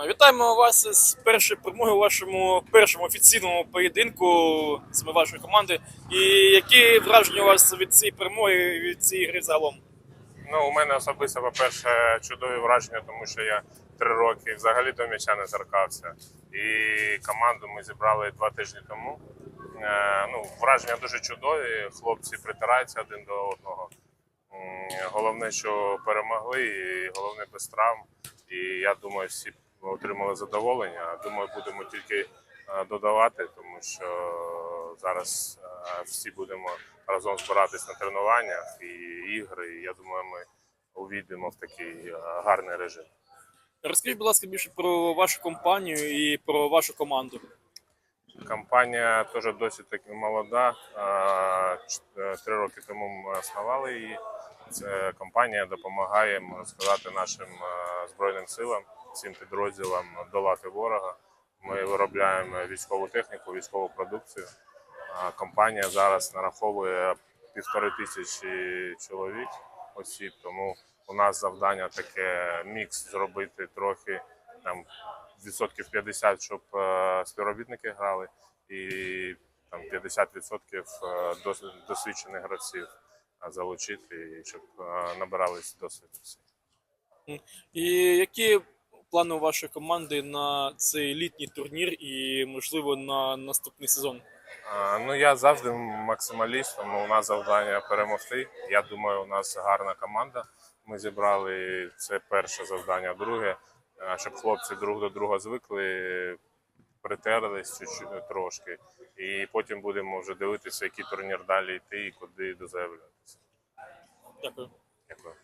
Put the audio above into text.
Вітаємо вас з першої перемоги у вашому першому офіційному поєдинку з вашої команди. І які враження у вас від цієї перемоги, від цієї гри загалом? Ну, у мене особисто, по-перше, чудові враження, тому що я три роки взагалі до м'яча не торкався. І команду ми зібрали два тижні тому. Е, ну, враження дуже чудові. Хлопці притираються один до одного. Головне, що перемогли, і головне без травм. І я думаю, всі отримали задоволення. Думаю, будемо тільки е, додавати, тому що зараз е, всі будемо разом збиратись на тренуваннях і ігри. І я думаю, ми увійдемо в такий е, гарний режим. Розкажіть, будь ласка, більше про вашу компанію і про вашу команду. Компанія теж досить таки молода. Три роки тому ми основали її. Це компанія допомагає, можна сказати, нашим збройним силам, всім підрозділам долати ворога. Ми виробляємо військову техніку, військову продукцію. Компанія зараз нараховує півтори тисячі чоловік осіб, тому у нас завдання таке мікс зробити трохи там відсотків 50, щоб е, співробітники грали, і там 50% е, дос- досвідчених гравців залучити, щоб е, набирались досвіду. всі. І які плани вашої команди на цей літній турнір і, можливо, на наступний сезон? А, Ну я завжди максималіст, тому у нас завдання перемогти. Я думаю, у нас гарна команда. Ми зібрали це перше завдання. Друге, щоб хлопці друг до друга звикли, притерлись чуть-чуть трошки, і потім будемо вже дивитися, який турнір далі йти і куди дозаявлятися. Дякую. Дякую.